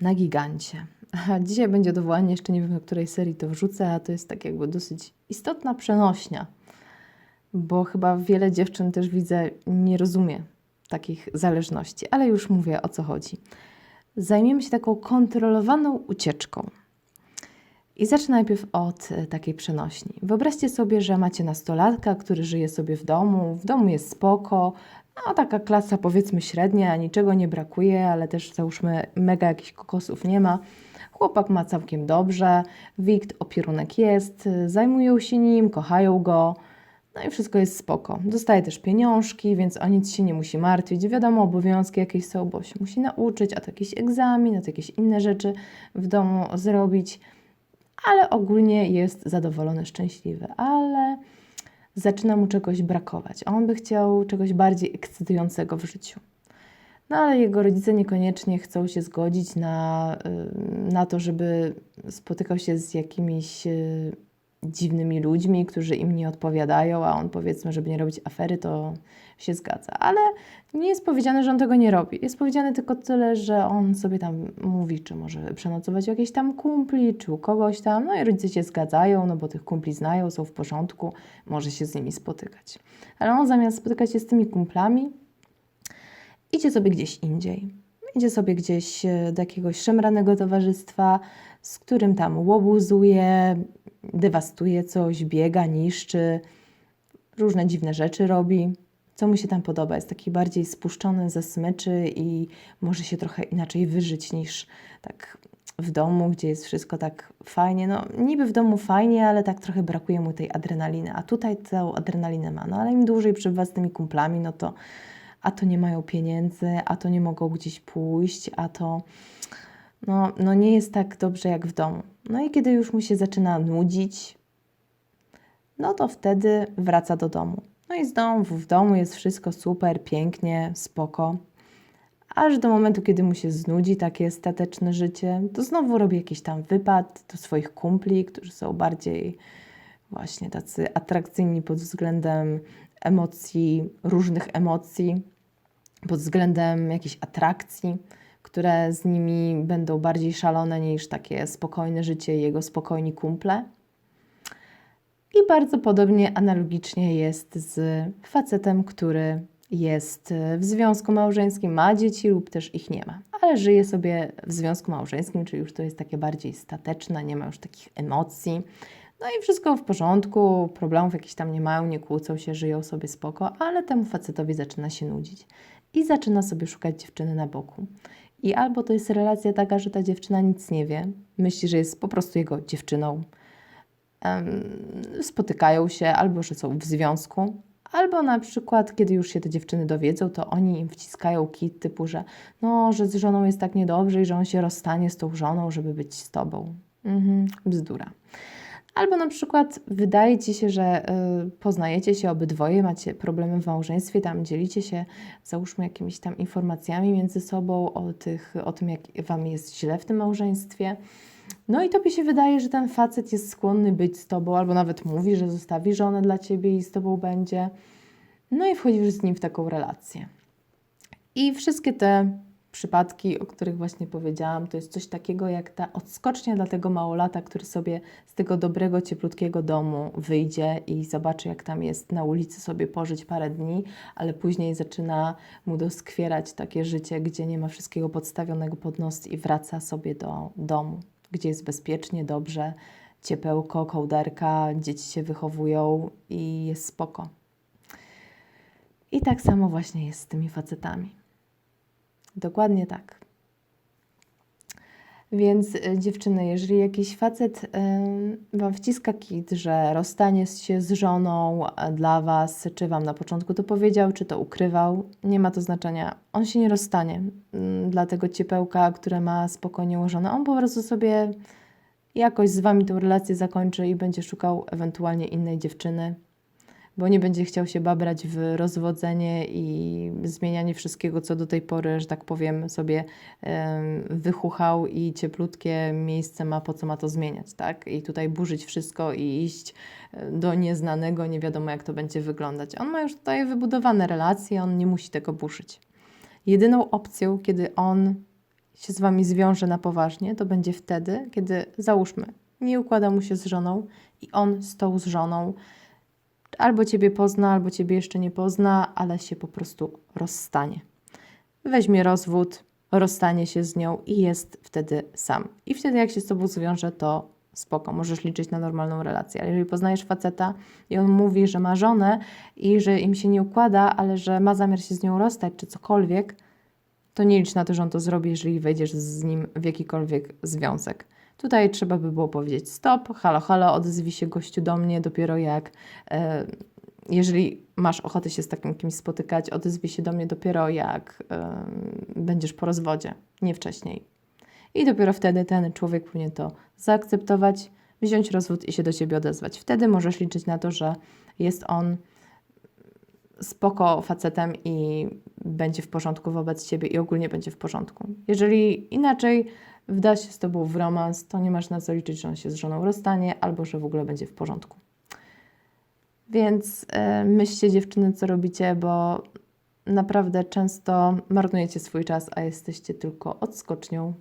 na gigancie. A Dzisiaj będzie dowołanie, jeszcze nie wiem, do której serii to wrzucę, a to jest tak jakby dosyć istotna przenośnia, bo chyba wiele dziewczyn też widzę nie rozumie takich zależności, ale już mówię o co chodzi. Zajmiemy się taką kontrolowaną ucieczką. I zacznę najpierw od e, takiej przenośni. Wyobraźcie sobie, że macie nastolatka, który żyje sobie w domu. W domu jest spoko, no taka klasa powiedzmy średnia, niczego nie brakuje, ale też załóżmy mega jakichś kokosów nie ma. Chłopak ma całkiem dobrze, wikt, opierunek jest, zajmują się nim, kochają go. No i wszystko jest spoko. Dostaje też pieniążki, więc o nic się nie musi martwić. Wiadomo, obowiązki jakieś są, bo się musi nauczyć, a to jakiś egzamin, a to jakieś inne rzeczy w domu zrobić. Ale ogólnie jest zadowolony, szczęśliwy. Ale zaczyna mu czegoś brakować. On by chciał czegoś bardziej ekscytującego w życiu. No ale jego rodzice niekoniecznie chcą się zgodzić na, y, na to, żeby spotykał się z jakimiś y, dziwnymi ludźmi, którzy im nie odpowiadają, a on powiedzmy, żeby nie robić afery, to się zgadza. Ale nie jest powiedziane, że on tego nie robi. Jest powiedziane tylko tyle, że on sobie tam mówi, czy może przenocować u jakiejś tam kumpli, czy u kogoś tam. No i rodzice się zgadzają, no bo tych kumpli znają, są w porządku, może się z nimi spotykać. Ale on zamiast spotykać się z tymi kumplami, idzie sobie gdzieś indziej. Idzie sobie gdzieś e, do jakiegoś szemranego towarzystwa, z którym tam łobuzuje, dewastuje coś, biega, niszczy, różne dziwne rzeczy robi. Co mu się tam podoba? Jest taki bardziej spuszczony ze smyczy i może się trochę inaczej wyżyć niż tak w domu, gdzie jest wszystko tak fajnie. No, niby w domu fajnie, ale tak trochę brakuje mu tej adrenaliny. A tutaj tę adrenalinę ma. No, ale im dłużej przebywa z tymi kumplami, no to a to nie mają pieniędzy, a to nie mogą gdzieś pójść, a to no, no nie jest tak dobrze jak w domu. No i kiedy już mu się zaczyna nudzić, no to wtedy wraca do domu. No i znowu w domu jest wszystko super, pięknie, spoko. Aż do momentu, kiedy mu się znudzi takie stateczne życie, to znowu robi jakiś tam wypad do swoich kumpli, którzy są bardziej właśnie tacy atrakcyjni pod względem emocji, różnych emocji, pod względem jakichś atrakcji, które z nimi będą bardziej szalone niż takie spokojne życie jego spokojni kumple. I bardzo podobnie, analogicznie jest z facetem, który jest w związku małżeńskim, ma dzieci lub też ich nie ma, ale żyje sobie w związku małżeńskim, czyli już to jest takie bardziej stateczne, nie ma już takich emocji. No i wszystko w porządku, problemów jakichś tam nie mają, nie kłócą się, żyją sobie spoko, ale temu facetowi zaczyna się nudzić i zaczyna sobie szukać dziewczyny na boku. I albo to jest relacja taka, że ta dziewczyna nic nie wie, myśli, że jest po prostu jego dziewczyną, spotykają się, albo że są w związku, albo na przykład, kiedy już się te dziewczyny dowiedzą, to oni im wciskają kit typu, że no, że z żoną jest tak niedobrze i że on się rozstanie z tą żoną, żeby być z tobą. Mhm, bzdura. Albo na przykład wydaje ci się, że y, poznajecie się obydwoje, macie problemy w małżeństwie, tam dzielicie się, załóżmy, jakimiś tam informacjami między sobą o, tych, o tym, jak wam jest źle w tym małżeństwie. No i tobie się wydaje, że ten facet jest skłonny być z tobą, albo nawet mówi, że zostawi żonę dla ciebie i z tobą będzie. No i wchodzisz z nim w taką relację. I wszystkie te przypadki, o których właśnie powiedziałam, to jest coś takiego jak ta odskocznia dla tego małolata, który sobie z tego dobrego, cieplutkiego domu wyjdzie i zobaczy, jak tam jest na ulicy sobie pożyć parę dni, ale później zaczyna mu doskwierać takie życie, gdzie nie ma wszystkiego podstawionego pod nos i wraca sobie do domu, gdzie jest bezpiecznie, dobrze, ciepełko, kołderka, dzieci się wychowują i jest spoko. I tak samo właśnie jest z tymi facetami. Dokładnie tak. Więc y, dziewczyny, jeżeli jakiś facet y, wam wciska kit, że rozstanie się z żoną a dla was, czy wam na początku to powiedział, czy to ukrywał, nie ma to znaczenia. On się nie rozstanie y, dla tego ciepełka, które ma spokojnie ułożone. On po prostu sobie jakoś z wami tę relację zakończy i będzie szukał ewentualnie innej dziewczyny, bo nie będzie chciał się babrać w rozwodzenie i zmienianie wszystkiego, co do tej pory, że tak powiem, sobie wychuchał i cieplutkie miejsce ma, po co ma to zmieniać, tak? I tutaj burzyć wszystko i iść do nieznanego, nie wiadomo jak to będzie wyglądać. On ma już tutaj wybudowane relacje, on nie musi tego burzyć. Jedyną opcją, kiedy on się z wami zwiąże na poważnie, to będzie wtedy, kiedy załóżmy, nie układa mu się z żoną i on tą z żoną albo ciebie pozna, albo ciebie jeszcze nie pozna, ale się po prostu rozstanie. Weźmie rozwód, rozstanie się z nią i jest wtedy sam. I wtedy, jak się z tobą zwiąże, to spoko, możesz liczyć na normalną relację. Ale jeżeli poznajesz faceta i on mówi, że ma żonę i że im się nie układa, ale że ma zamiar się z nią rozstać czy cokolwiek, to nie licz na to, że on to zrobi, jeżeli wejdziesz z nim w jakikolwiek związek. Tutaj trzeba by było powiedzieć stop, halo, halo, odezwij się gościu do mnie dopiero jak, e, jeżeli masz ochotę się z takim kimś spotykać, odezwij się do mnie dopiero jak e, będziesz po rozwodzie, nie wcześniej. I dopiero wtedy ten człowiek powinien to zaakceptować, wziąć rozwód i się do ciebie odezwać. Wtedy możesz liczyć na to, że jest on spoko facetem i będzie w porządku wobec ciebie i ogólnie będzie w porządku. Jeżeli inaczej wda się z tobą w romans, to nie masz na co liczyć, że on się z żoną rozstanie albo że w ogóle będzie w porządku. Więc e, myślcie dziewczyny, co robicie, bo naprawdę często marnujecie swój czas, a jesteście tylko odskocznią.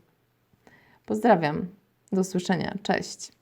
Pozdrawiam. Do usłyszenia. Cześć.